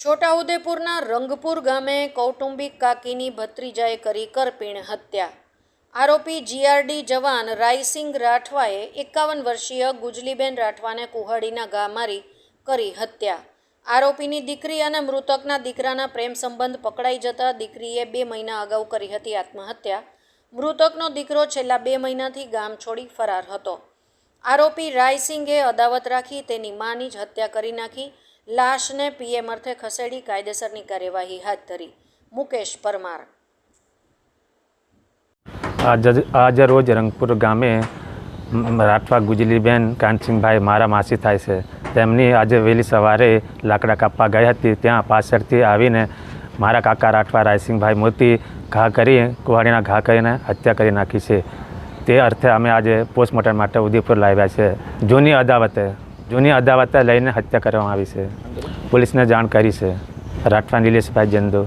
છોટાઉદેપુરના રંગપુર ગામે કૌટુંબિક કાકીની ભત્રીજાએ કરી કરપીણ હત્યા. આરોપી જીઆરડી જવાન રાયસિંગ રાઠવાએ એકાવન વર્ષીય ગુજલીબેન રાઠવાને કુહાડીના ઘા મારી કરી હત્યા. આરોપીની દીકરી અને મૃતકના દીકરાના પ્રેમ સંબંધ પકડાઈ જતા દીકરીએ બે મહિના અગાઉ કરી હતી આત્મહત્યા. મૃતકનો દીકરો છેલ્લા બે મહિનાથી ગામ છોડી ફરાર હતો. આરોપી રાયસિંગે અદાવત રાખી તેની માની જ હત્યા કરી નાખી લાશને પીએમ અર્થે ખસેડી કાયદેસરની કાર્યવાહી હાથ ધરી. મુકેશ પરમાર. આજ રોજ રંગપુર ગામે રાઠવા ગુજલીબેન કાનસિંહભાઈ મારા માસી થાય છે. તેમની આજે વહેલી સવારે લાકડા કાપવા ગઈ હતી. ત્યાં પાછળથી આવીને મારા કાકા રાઠવા રાયસિંહભાઈ મોતી ઘા કરી, કુહાડીના ઘા કરીને હત્યા કરી નાખી છે. તે અર્થે અમે આજે પોસ્ટમોર્ટમ માટે ઉદયપુર લાવ્યા છે. જૂની અદાવતે જૂની અદાવતે લઈને હત્યા કરવામાં આવી છે. પોલીસને જાણ કરી છે. રાઠવા નિલેશભાઈ જંદુ.